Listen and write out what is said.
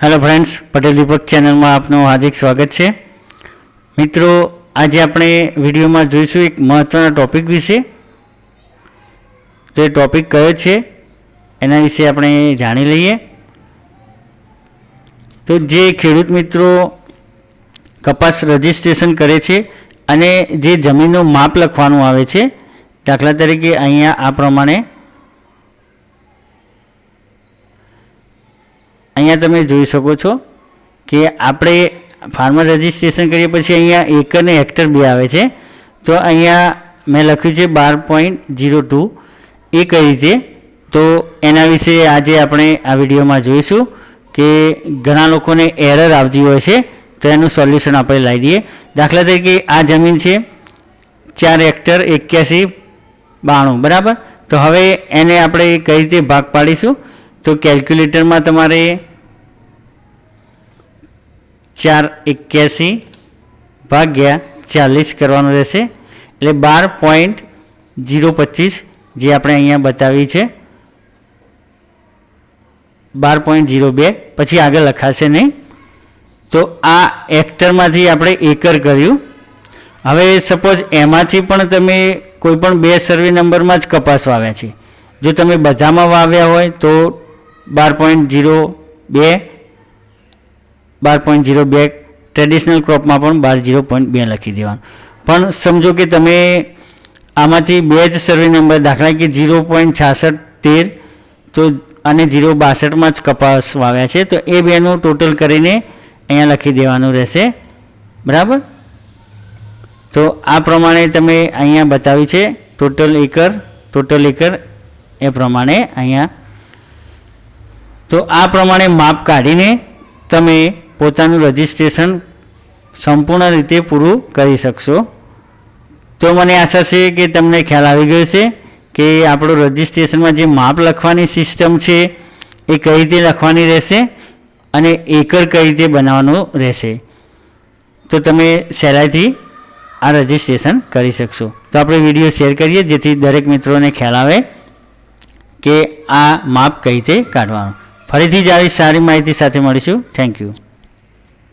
Hello friends Patel દીપક ચેનલમાં આપનું હાર્દિક સ્વાગત છે. મિત્રો, આજે આપણે વિડીયોમાં જોઈશું એક મહત્ત્વના ટોપિક વિશે. તો એ ટોપિક કયો છે? એના વિશે આપણે જાણી લઈએ. તો જે ખેડૂત મિત્રો કપાસ રજિસ્ટ્રેશન કરે છે અને જે જમીનનું માપ લખવાનું આવે છે, દાખલા તરીકે અહીંયા આ પ્રમાણે અહીંયા તમે જોઈ શકો છો કે આપણે ફાર્મર રજિસ્ટ્રેશન કરીએ પછી અહીંયા એકર ને હેક્ટર બે આવે છે. તો અહીંયા મેં લખ્યું છે બાર પોઈન્ટ જીરો ટુ એ કઈ રીતે? તો એના વિશે આજે આપણે આ વિડીયોમાં જોઈશું કે ઘણા લોકોને એરર આવતી હોય છે, તો એનું સોલ્યુશન આપણે લાવી દઈએ. દાખલા તરીકે આ જમીન છે ચાર હેક્ટર એક્યાસી બાણું, બરાબર? તો હવે એને આપણે કઈ રીતે ભાગ પાડીશું? તો કેલ્ક્યુલેટરમાં તમારે ચાર એક્યાસી ભાગ્યા ચાલીસ કરવાનું રહેશે. એટલે બાર પોઈન્ટ જીરો પચીસ જે આપણે અહીંયા બતાવી છે. બાર પોઈન્ટ જીરો બે. પછી આગળ લખાશે નહીં. તો આ હેક્ટરમાંથી આપણે એકર કર્યું. હવે સપોઝ એમાંથી પણ તમે કોઈ પણ બે સર્વે નંબરમાં જ કપાસ વાવ્યા છે. જો તમે બધામાં વાવ્યા હોય તો બાર પોઈન્ટ જીરો બે બાર પોઈન્ટ જીરો બે ટ્રેડિશનલ ક્રોપમાં પણ બાર જીરો પોઈન્ટ બે લખી દેવાનું. પણ સમજો કે તમે આમાંથી બે જ સર્વે નંબર દાખલા કે જીરો પોઈન્ટ છાસઠ તેર, તો અને જીરો બાસઠમાં જ કપાસ વાવ્યા છે, તો એ બેનું ટોટલ કરીને અહીંયા લખી દેવાનું રહેશે. બરાબર? તો આ પ્રમાણે તમે અહીંયા બતાવ્યું છે ટોટલ એકર ટોટલ એકર એ પ્રમાણે અહીંયા. તો આ પ્રમાણે માપ કાઢીને તમે પોતાનું રજિસ્ટ્રેશન સંપૂર્ણ રીતે પૂરું કરી શકશો. તો મને આશા છે કે તમને ખ્યાલ આવી ગયો છે કે આપણું રજિસ્ટ્રેશનમાં જે માપ લખવાની સિસ્ટમ છે એ કઈ રીતે લખવાની રહેશે અને એકર કઈ રીતે બનાવવાનું રહેશે. તો તમે સહેલાઈથી આ રજિસ્ટ્રેશન કરી શકશો. તો આપણે વીડિયો શેર કરીએ જેથી દરેક મિત્રોને ખ્યાલ આવે કે આ માપ કઈ રીતે કાઢવાનું. ફરીથી જ આવી સારી માહિતી સાથે મળીશું. Thank you